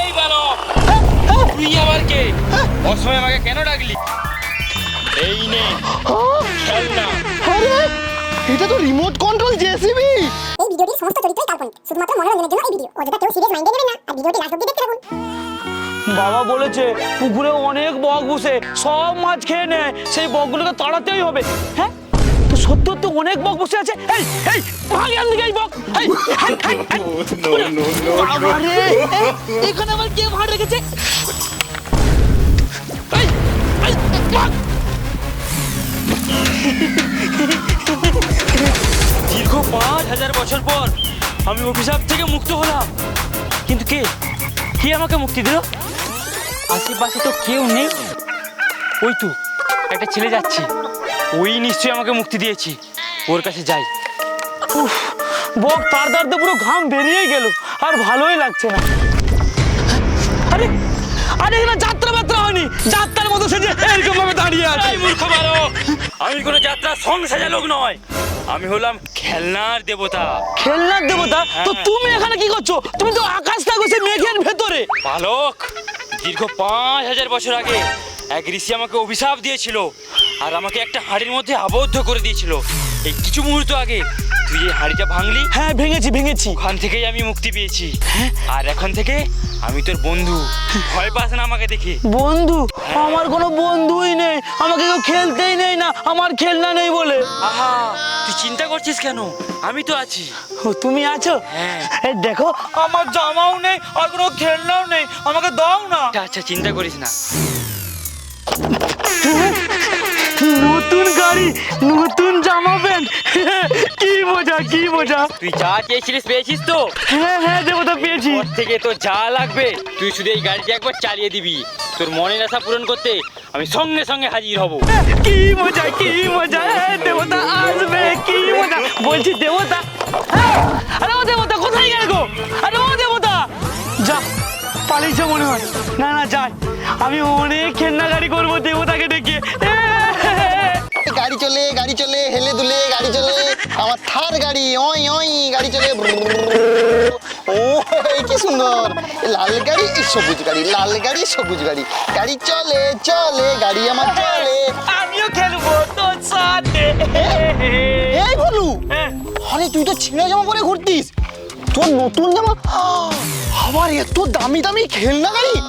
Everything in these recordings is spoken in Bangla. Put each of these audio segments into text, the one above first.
এই বালক তুই আবার কে? অসময় আমাকে কেন ডাকলি? এই নে খেলনা। আরে এটা তো রিমোট কন্ট্রোল জেসিবি এই ভিডিওটির সমস্ত চরিত্রই কাল্পনিক শুধুমাত্র মনোরঞ্জনের জন্য এই ভিডিও অযথা কেউ সিরিয়াস মাইন্ডে নেবেন না আর ভিডিওটি লাস্ট অব্দি দেখতে থাকুন। বাবা বলেছে পুকুরে অনেক বক বসে সব মাছ খেয়ে নেয় সেই বকগুলোকে তাড়াতেই হবে। হ্যাঁ? সত্য তো অনেক বক বসে আছে। এই এই ভাগ এখান থেকে এই বক। এই, এই, এই, এই। বাবারে, এই, এখানে আবার কে ভাড় রেখেছে? এই, এই, ভাগ। দীর্ঘ পাঁচ হাজার বছর পর আমি অভিশাপ থেকে মুক্ত হলাম। কিন্তু কে? কে আমাকে মুক্তি দিল? আশেপাশে তো কেউ নেই। ওই তো একটা ছেলে যাচ্ছে। ওই নিশ্চয়ই আমাকে মুক্তি দিয়েছি। ওর কাছে যাই। উফ, বক তার দাঁড়তে পুরো ঘাম বেরিয়েই গেল। আর ভালোই লাগছে না। আরে আরে এখানে যাত্রা মাত্রা হয়নি। যাত্রার মতো সেজে এরকম ভাবে দাঁড়িয়ে আছে। মূর্খ বালক আমি কোনো যাত্রা সং সাজা লোক নয়। আমি হলাম খেলনার দেবতা। খেলনার দেবতা? তো হ্যাঁ। তুমি এখানে কি করছ? তুমি তো আকাশ থাকো সেই মেঘের ভেতরে। বালক দীর্ঘ পাঁচ হাজার বছর আগে এক ঋষি আমাকে অভিশাপ দিয়েছিল আর আমাকে একটা হাড়ির মধ্যে আবদ্ধ করে দিয়েছিল। এই কিছু মুহূর্ত আগে তুই এই হাড়িটা ভাঙলি হ্যাঁ ভেঙেছি ভেঙেছি। ওখান থেকেই আমি মুক্তি পেয়েছি। আর এখন থেকে আমি তোর বন্ধু। ভয় পাস না আমাকে দেখে। বন্ধু? আমার কোনো বন্ধুই নেই। আমাকে কেউ খেলতেই নেই না। আমার খেলনা নেই বলে। আহা তুই চিন্তা করছিস কেন? আমি তো আছি। ও তুমি আছো? হ্যাঁ। এই দেখো আমার জামাও নেই আর কোনো খেলনাও নেই। আমাকে দাও না। আচ্ছা, আচ্ছা চিন্তা করিস না। নতুন গাড়ি নতুন জামা প্যান্ট। কি বোঝা কি বোঝা তুই যা চেয়েছিলিস পেয়েছিস তো? হ্যাঁ হ্যাঁ দেবতা পেয়েছি। ওর থেকে তো যা লাগবে তুই শুধু এই গাড়িটি একবার চালিয়ে দিবি। তোর মনের আশা পূরণ করতে আমি সঙ্গে সঙ্গে হাজির হব। কি মজা কি মজা দেবতা আসবে কি মজা। বলছি দেবতা হ্যাঁ, আরে ও দেবতা কোথায় গেল গো? আরে ও দেবতা। যা পালিয়েছে মনে হয়। না না যাই আমি অনেক খেলনা গাড়ি করব দেবতাকে ডেকে। গাড়ি চলে গাড়ি চলে হেলে দুলে গাড়ি চলে। আমার থার গাড়ি ওই ওই গাড়ি চলে। ও কি সুন্দর। লাল গাড়ি সবুজ গাড়ি লাল গাড়ি সবুজ গাড়ি। গাড়ি চলে চলে গাড়ি আমার চলে। আমিও খেলব তোর সাথে। এই বলু হ্যাঁ। আরে তুই তো ছিঁড়া জামা পরে ঘুরতিস। তোর নতুন জামা? আবার এত দামি দামি খেলনা গাড়ি?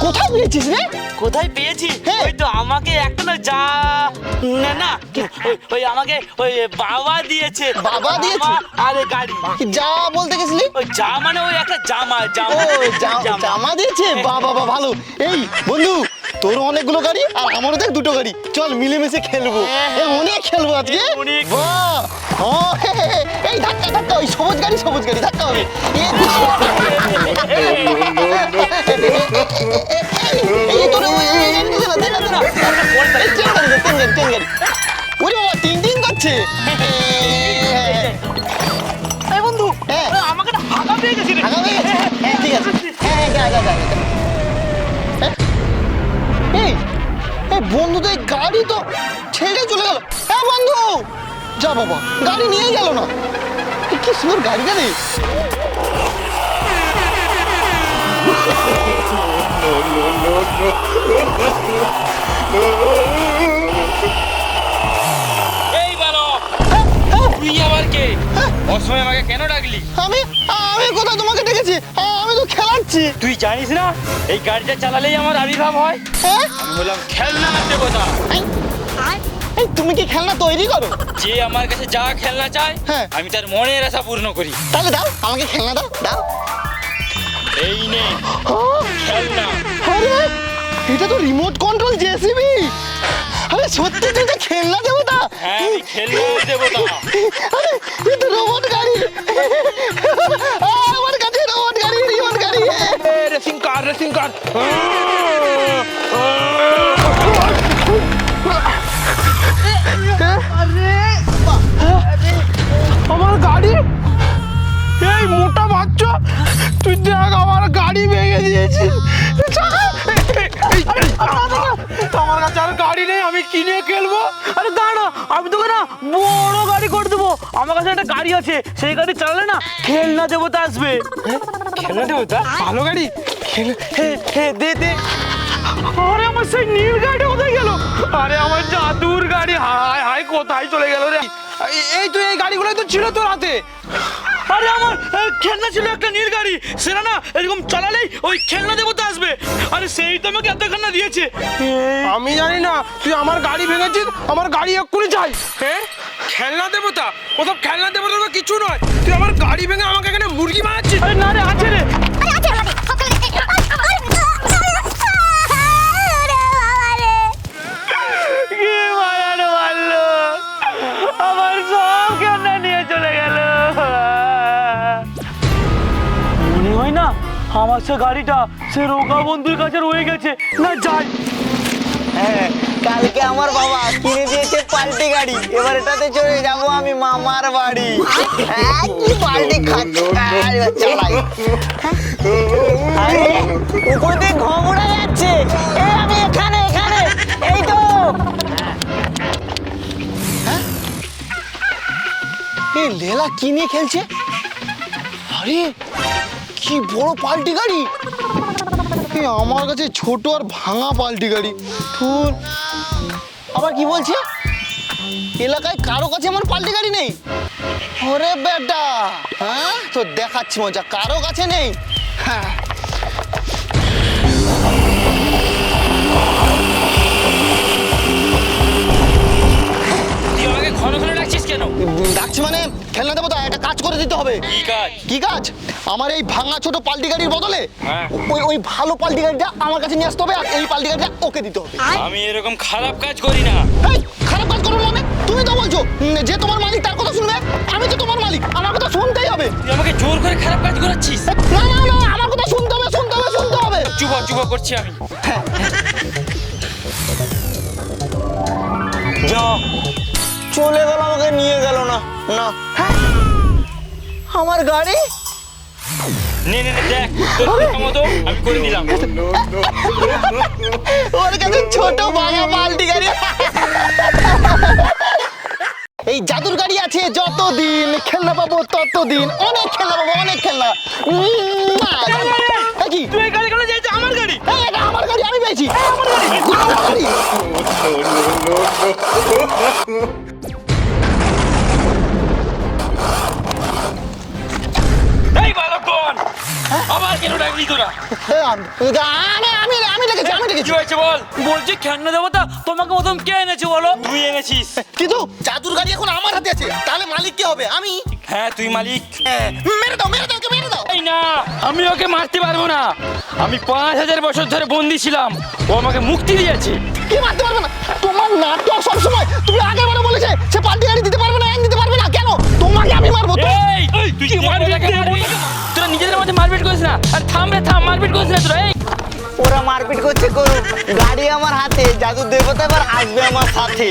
কোথায় পেয়েছিস রে? কোথায় পেয়েছি? হ্যাঁ। ওই তো আমাকে একটা না যা না না ওই- আমাকে ওই বাবা দিয়েছে। বাবা দিয়েছে? আরে গাড়ি। যা বলতে গেছিলি? ওই যা মানে ওই একটা জামা জামা। জামা দিয়েছে? বা বাবা ভালো। এই বন্ধু তোর অনেকগুলো গাড়ি আর আমারও দেখ দুটো গাড়ি। চল মিলেমিশে খেলব। এই অনেক খেলব আজকে। অনেক। বাহ। ও, এই ধাক্কা ধাক্কা ওই সবুজ গাড়ি সবুজ গাড়ি ধাক্কা হবে এ, এই তোর ওই- এই, এই, দে না, দে না, দে না। এই, ট্রেন গাড়ি দে, ট্রেন গাড়ি, ট্রেন গাড়ি। ওরে বাবা, টিং টিং করছে বন্ধু হ্যাঁ। আমাকে হাগা পেয়ে গেছি রে আগামী গেছে হ্যাঁ ঠিক আছে হ্যাঁ হ্যাঁ যা যা। হ্যাঁ? এই এই বন্ধু তো এই গাড়ি তো ছেড়ে চলে গেল হ্যাঁ বন্ধু যা বাবা গাড়ি নিয়ে গেল না। কি সুন্দর গাড়ি রে। এই বালক তুই আবার কে? অসময় আমাকে কেন ডাকলি? আমি আমি কোথায় তোমাকে ডেকেছি? আমি তো খেলাচ্ছি। তুই জানিস না এই গাড়িটা চালালেই আমার আবির্ভাব হয়? হ্যাঁ? আমি হলাম খেলনার দেবতা এই, তুমি কি খেলনা তৈরি করো? যে আমার কাছে যা খেলনা চায় হ্যাঁ। আমি তার মনের আশা পূর্ণ করি। তাহলে দাও আমাকে খেলনা দাও দাও। এই নে খেলনা। আরে এটা তো রিমোট কন্ট্রোল জেসিবি আরে সত্যি তুই তো খেলনা দেবতা। হ্যাঁ খেলনা দেবো দেবতা। আরে তুই তো রোবট মোটা বাচ্চা তুই দেখ আমার গাড়ি ভেঙে দিয়েছিস আমার কাছে আর গাড়ি নেই আমি কিনে খেলব? আরে দাঁড়া আমি তোকে না বড় গাড়ি করে দেবো। আমার কাছে একটা গাড়ি আছে সেই গাড়ি চালালে না খেলনা দেবতা আসবে। খেলনা দেবো তা ভালো গাড়ি? খেলে হে দে দে। আরে আমার সেই নীল গাড়িটা কোথায় গেল? আরে আমার জাদুর গাড়ি। হাই হাই কোথায় চলে গেল রে? এই- এই তো এই গাড়িগুলোই তো ছিল তোর হাতে। আরে আমার খেলনা ছিল একটা নীল গাড়ি। সেটা না এরকম চালালেই ওই খেলনা দেবতা আসবে। আরে সেই তো আমাকে এত খেলনা দিয়েছে আমি জানি না তুই আমার গাড়ি ভেঙেছিস আমার গাড়ি এক্ষুনি চাই। হ্যাঁ খেলনা দেবতা? ওসব খেলনা দেবতা তো কিছু নয়। তুই আমার গাড়ি ভেঙে আমাকে এখানে মুরগি বানাচ্ছিস আরে না রে আছে রে। আমার সে গাড়িটা। সে রোগা বন্ধুর কাছে রয়ে গেছে। না যাই। হ্যাঁ কালকে আমার বাবা কিনে দিয়েছে পাল্টি গাড়ি। এবার এটাতে চলে যাব আমি মামার বাড়ি। হ্যাঁ, কি পাল্টি চালাই। উপর দিয়ে ঘম উড়ে যাচ্ছে। এই আমি এখানে এখানে। এই তো। এই লেলা কি নিয়ে খেলছে? আরে কি বড় পাল্টি গাড়ি? আমার কাছে ছোট আর ভাঙা পাল্টি গাড়ি। ধুর। আবার কি বলছে? এলাকায় কারও কাছে আমার পাল্টি গাড়ি নেই? ওরে বেটা। হ্যাঁ? তো দেখাচ্ছি মজা। কারও কাছে নেই? হ্যাঁ। তুই আমাকে ঘন ঘন ডাকছিস কেন? ডাকছি মানে খেলনা দেবো তো একটা কাজ করে দিতে হবে। কি কাজ? কি কাজ? আমার এই ভাঙা ছোট পাল্টি গাড়ির বদলে হ্যাঁ। ওই ওই ভালো পাল্টি গাড়িটা আমার কাছে নিয়ে আসতে হবে আর এই পাল্টি গাড়িটা ওকে দিতে হবে। আমি এরকম খারাপ কাজ করি না। এই, খারাপ কাজ করো মানে? তুমি তো বলছো উম, যে তোমার মালিক তার কথা শুনবে? আমি তো তোমার মালিক আমার কথা শুনতেই হবে। তুই আমাকে জোর করে খারাপ কাজ করাচ্ছিস? না না না আমার কথা শুনতে হবে শুনতে হবে শুনতে হবে। চুপ চুপ করছি আমি। যা। চলে গেল আমাকে নিয়ে গেল না না হ্যাঁ, আমার গাড়ি নে নে নে দেখ তোর আমি করে দিলাম ওর কাছে ছোট ভাঙা পাল্টি গাড়ি এই জাদুর গাড়ি আছে যতদিন খেলনা পাবো ততদিন অনেক খেলনা পাবো অনেক খেলনা কি তুই গাড়ি যাইছে আমার গাড়ি এটা আমার গাড়ি আমি পেয়েছি আমার গাড়ি কেন ডাকলি তোরা? আমি আমি আমি লেগেছি আমি কি হয়েছে বল? বলছি খেলনা দেবতা তোমাকে প্রথম কে এনেছে বলো? তুই এনেছিস। কিন্তু জাদুর গাড়ি এখন আমার হাতে আছে তাহলে মালিক কে হবে? আমি হ্যাঁ তুই মালিক। হ্যাঁ, মেরে দাও মেরে দাও ওকে মেরে দাও। এই না আমি ওকে মারতে পারব না। আমি পাঁচ হাজার বছর ধরে বন্দি ছিলাম। ও আমাকে মুক্তি দিয়েছে। কি মারতে পারবে না? তোমার নাটক সবসময় তুমি আগের বারে বলেছে সে পাল্টি গাড়ি দিতে পারবে না দিতে পারবে না। কেন? তোমাকে আমি মারবো এই তুই কি মারবি তোরা নিজেদের মধ্যে মারপিট করিস না আর থাম রে থাম মারপিট করিস না তোরা এই ওরা মারপিট করছে গাড়ি আমার হাতে জাদু দেবতা এবার আসবে আমার সাথে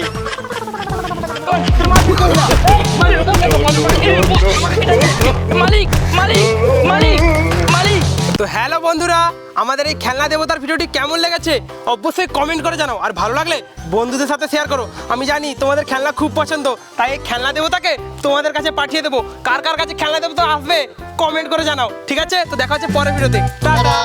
মালিক মালিক মালিক তো হ্যালো বন্ধুরা, আমাদের এই খেলনা দেবতার ভিডিওটি কেমন লেগেছে অবশ্যই কমেন্ট করে জানাও। আর ভালো লাগলে বন্ধুদের সাথে শেয়ার করো। আমি জানি তোমাদের খেলনা খুব পছন্দ, তাই এই খেলনা দেবতাকে তোমাদের কাছে পাঠিয়ে দেবো। কার কার কাছে খেলনা দেবতা আসবে কমেন্ট করে জানাও, ঠিক আছে? তো দেখা হচ্ছে পরের ভিডিওতে। টাটা।